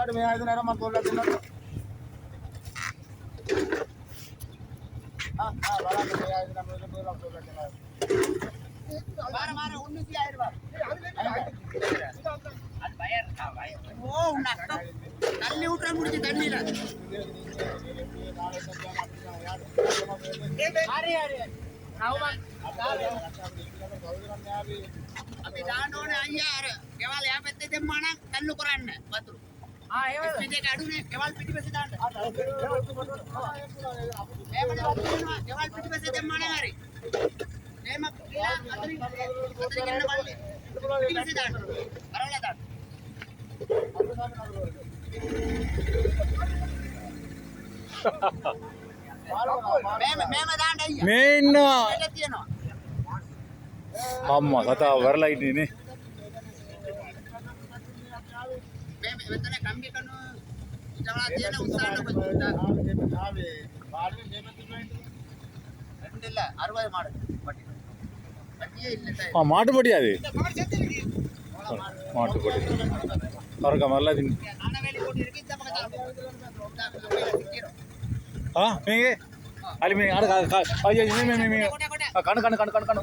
వాడు మేము ఐదున్నర మన తోళ్ళు తిన్నాడు தள்ளி விட்டுற முடிச்சு தண்ணியில అవి దాంట్లోనే అయ్యారు ఇవాళ యాభై తెమ్మన తల్లుకురాండి బతులు මේ ඉන්නවා. අම්මා කතාව වරලා ඉන්නේ නේ. ಇವತ್ತನೇ ಕಮ್ಮಿ ಕಣ್ಣು ಜನ ಉತ್ಸಾಹ ரெண்டுல அறுபது மாடு ஆ மாட்டு பொடி அது மாட்டு பொடி மறக்க மரல தின் ஆ நீங்க ಅಲ್ಲಿ ಮೀನು ಕಣ್ಣು ಕಣ್ಣು ಕಣ್ಣು ಕಣ್ಣು ಕಣ್ಣು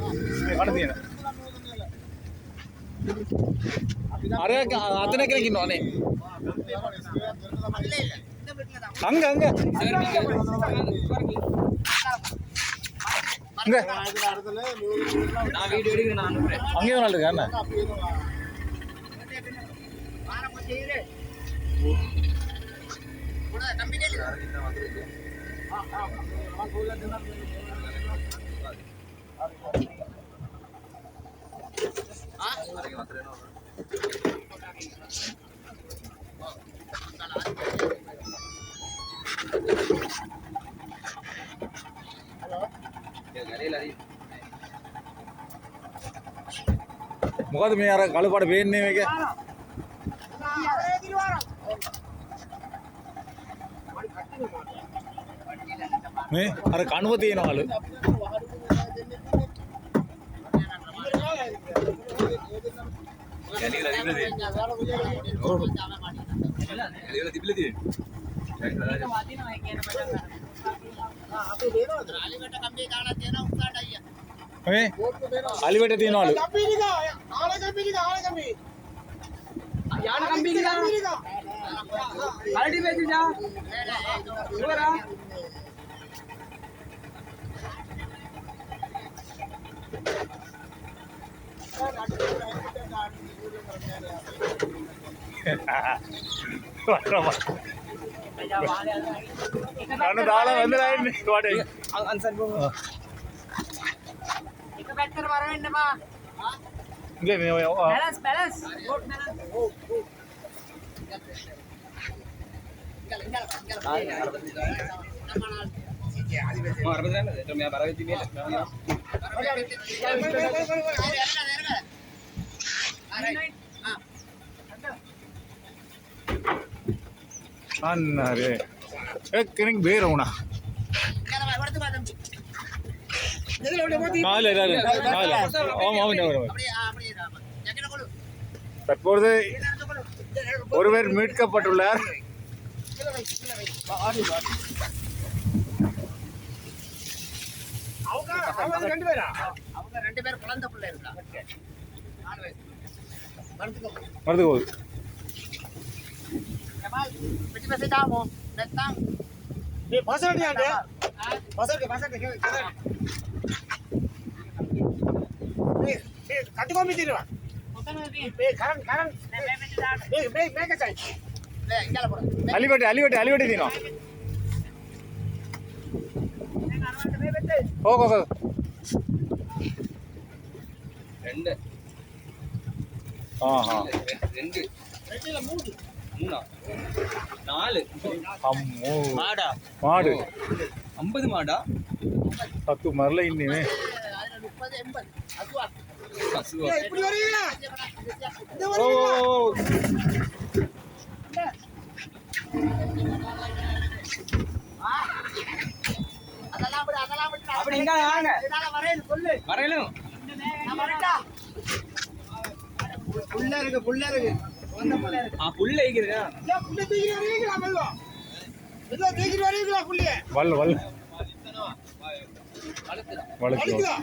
ಕಣ್ಣು ಕಣ್ಣು அரை அத்தனை கிடைக்கணும் அண்ணே. அங்க அங்க. அங்க அங்கேயும் நாள் இருக்கா என்ன நம்பிக்கை මොකද මේ අර කළුපාට පේන්නේ මේක? මේ අර කණුව තියනවලු. అలివేట తినాలి యాడ కంపికిదా అరటి వేసిదా ఇవరా నన్ను దాళం వందరాయండి వాడు ఇంకే మేము ఇంకా అన్నారే ఎక్కడికి బేరవునా தற்பொழுது ஒருவர் மீட்கப்பட்டுள்ளார். அவங்க ரெண்டு பேரா அவங்க ரெண்டு பேர் குழந்தை பிள்ளை இருக்கா நாலு வயசு மருந்து கோவில் பிடிச்சி பேசிட்டா போ நெத்தான் நீ பசங்க பசங்க பசங்க கட்டுக்கோ போ போ ரெண்டு. ஆ ஆ ரெண்டு. ரெண்டுல மூணு. மூணா நாலு. அம்மோ. மாடா. மாடு. அப்படி இங்க வாங்க. வரையிலும் புள்ள இருக்கு புள்ள இருக்கு புள்ளி தூக்கிட்டு வருவீங்களா, மெதுவா? மெதுவா தூக்கிட்டு வருவீங்களா, புள்ளிய? வல் வல் வளைச்சு வலிக்குதா?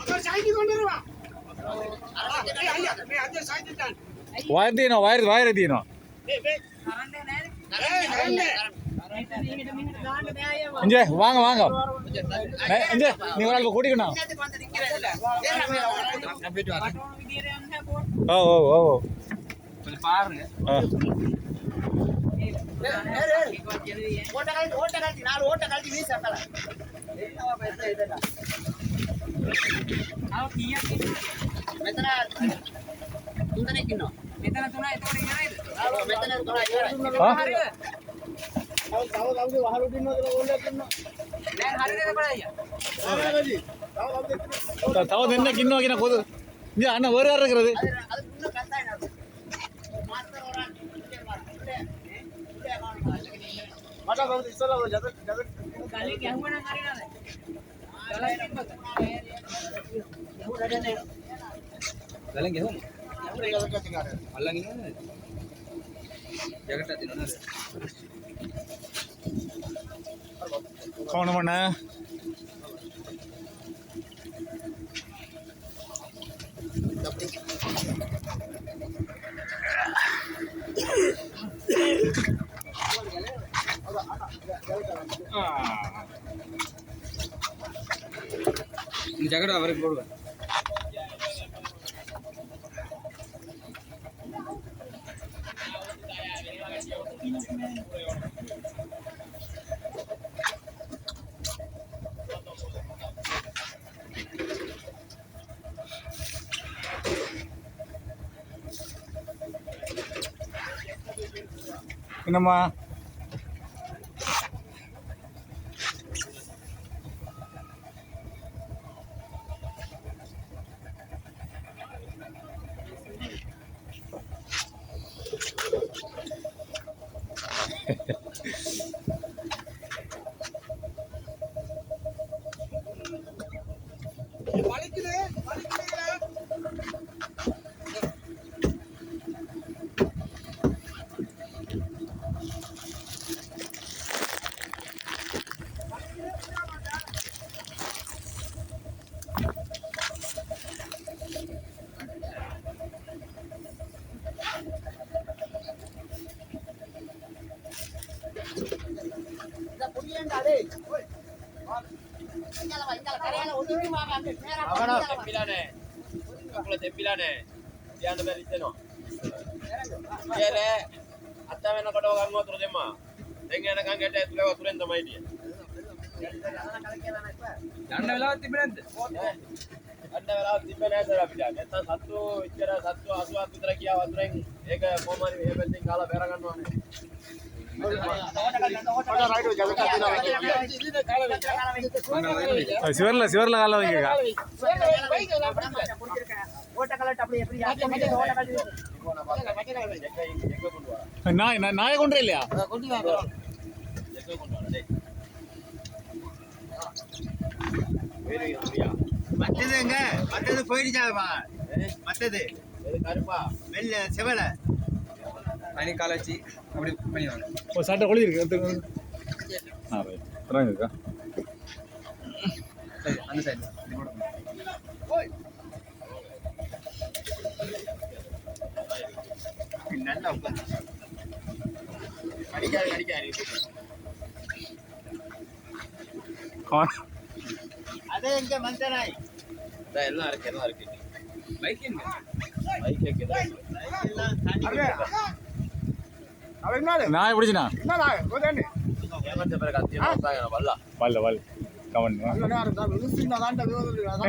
அப்புறம் சாய்த்தி கொண்டு வருவா. சாய்த்திட்டான். வயர் தீனோ வயர் வயர் தீனோ. ஏய், கரண்டு. இங்கே வாங்க வாங்க இங்கே நீ ஒரு ஆள் கூட்டிக்கணும். ஓ ஓ ஓ பாருங்க. ஓட்ட கழட்டி, ஓட்ட கழட்டி, நாலு ஓட்ட கழட்டி வீசு. மெத்தனை துண்டனை கிண்ணம். ஆமா, மெத்தனை துணை கிண்ணம். ஆ? அவன் தவ தவந்து வாழ விட்டுனதுல உள்ள தின்னும். ஆகதி. தவ தவந்து தின்னும். த- தவ என்ன கிண்ணம் வைக்கிற கொது இங்கே அண்ணன் வேறு யார் இருக்கிறது அது அது இன்னும் கவனம் பண்ண இந்த அவருக்கு போடுவேன் 那么 ಅತ್ತ ಏನೋ ಕಟ್ಟುವಾಗ ಹಂಗ ಹೋತ್ರದೆಮ್ಮ ಹೆಂಗೆ ಏನಕ್ಕೆ ಹಂಗೆ ಎಟ್ಟೆ ಎತ್ತುವಾಗ ಸುರೇಂದ್ರ ಮೈಲಿ ದಂಡ ವೆಲವ ತಿಬ್ಬಿನಂತೆ ದಂಡ ವೆಲವ ತಿಬ್ಬಿನ ಹೇಳ್ತಾರೆ ಅಭಿಜಾ ಎತ್ತ ಸತ್ತು ಇಚ್ಚರ ಸತ್ತು ಹಸು ಹಾಕಿದ್ರೆ ಕಿಯ ಹತ್ರ ಹೆಂಗೆ ಏಕ ಕೋಮಾರಿ ಹೇಬೆಲ್ಲಿ ಕಾಲ ಬೇರೆ ಕಣ್ಣು சிவர்ல சிவர்ல கால வைக்கா நாய் நாய கொண்டே இல்லையா? மத்தது எங்க? மத்தது போயிடுச்சாமா? மத்தது. கருப்பா வெள்ள செவலை. பனி கால வச்சு அப்படி பண்ணிடுவாங்க. ஒரு சட்டை கொழி இருக்கு. ஆ ரைட். இறங்க இருக்கா சரி அந்த சைடு நல்லா உட்காந்து கடிக்காது கவனம். அது எங்க இதான் எல்லாம் இருக்கு எல்லாம் இருக்கு. பைக் எங்க? பைக் எல்லாம் அத்தியம் வந்தாங்க வல்லா வல்ல வல். கவன் நல்ல நேரம் தான். விழுந்து நான் தாண்டா விழுந்து. நான் நான்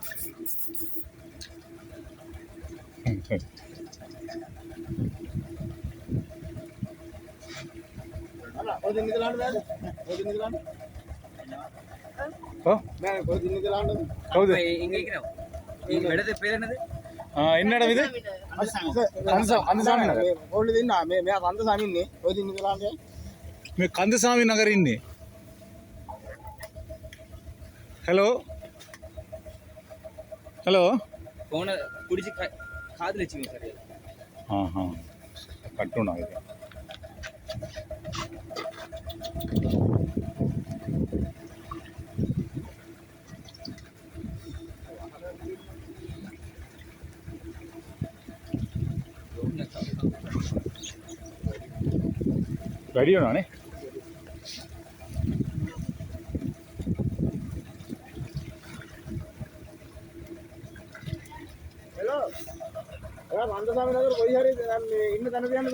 లాంటి మీ కందస్వామి నగర్ ఇన్ని హలో హలో போன குடிச்சு கா- காதுல வச்சுக்கோங்க சார் ఆహా. కట్టున్నా ఇది రెడీ ఉన్నానే హలో రామ అందసామి నగర్ పోయి హరి ఇన్ని తనది అంటే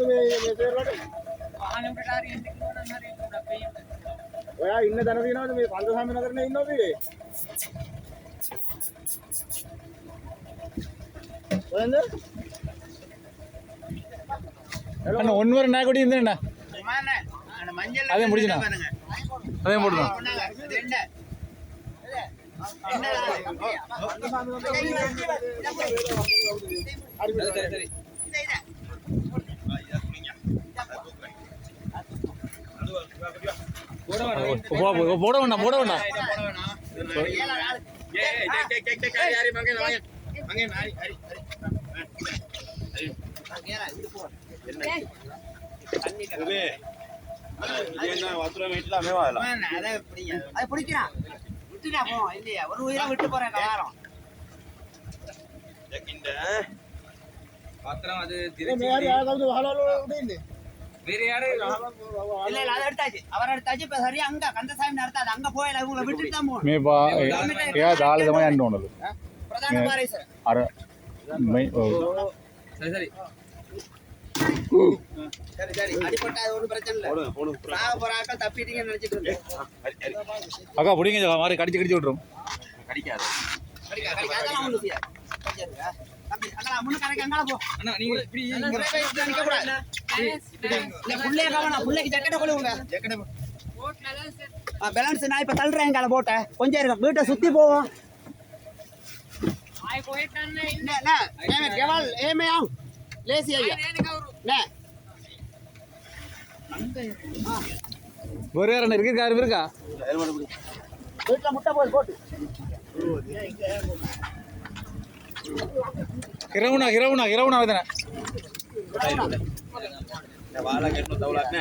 ඔයා ඉන්න තැන තියෙනවද මේ පන්දසම් වෙන කරන ඉන්නවද ඔයන්ද அண்ணா ஒன் வர நான் கூட இருந்தேண்ணா அதே முடிஞ்சுண்ணா அதே போடுண்ணா சரி சரி பிடிக்கிறான் விட்டுட்டா போ இல்லையா ஒரு உயிரை விட்டு போறேன் பாத்திரம் அது இல்ல இல்ல அவர் எடுத்தாச்சு இப்ப சரியா அங்க கந்தசாமி நடத்தாது அங்க போயில உங்களை விட்டுட்டு தான் சரி சரி சரி பிரச்சனை இல்லை நினைச்சிட்டு இருந்தேன் அக்கா பிடிங்க மாதிரி கடிச்சு கடிச்சு விட்டுரும் கடிக்காது அண்ணா முன்னு கணக்கு அங்கே போ அண்ணா நீங்கள் இப்படி நிற்கக்கூடாது புள்ளைய கவனம் புள்ளைக்கு ஜக்கெட்டை கொள்ளுங்க பேலன்ஸ் நான் இப்போ தள்ளுறேன் எங்களை போட்டை கொஞ்சம் இருக்கும் வீட்டை சுற்றி போவோம். ஏமையா லேசி ஐயா. ஒரே ரெண்டு இருக்கு காரு இருக்கா? வீட்டில் முட்டை போய் போட்டு. இரவுனா இரவுனா இரவுனா வேதனை. વાલા કેટલો દવલાત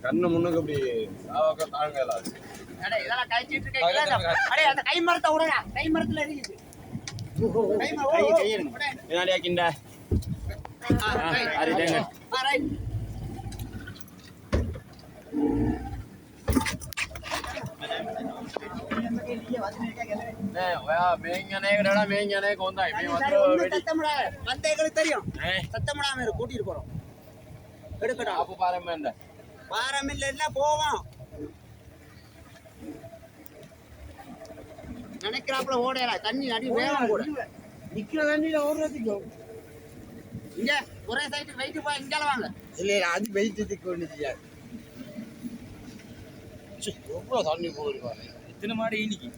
கண்ணு முன்னுக்கு அப்படி தாங்க இதெல்லாம் கழிச்சிட்டு மரத்துல இருக்குது கிண்ட All அரி, டேங்க. ஆ, ரைட். மேங்கனே கடா மேங்கனே கோந்தாய் மே சரி, ஒண்ணும் வந்து சத்தம் விடாத. வந்த எங்களுக்கு தெரியும். சத்தம் விடாம இரு, கூட்டிட்டு போறோம். எடுக்கட்டும் அப்ப பாரம் இல்ல இல்ல போவோம். நினைக்கிறாப்புல ஓடையல தண்ணி அடி வேகம் கூட. நிக்கிற தண்ணியில ஓடுறதுக்கு? இங்க ஒரே சைட்டு வெயிட்டு போ இங்கால வாங்க. இல்ல, அது வெயிட்டத்துக்கு ஒண்ணு செய்யாது. எவ்வளவு தண்ணி போகுது எத்தனை மாடு இன்னைக்கு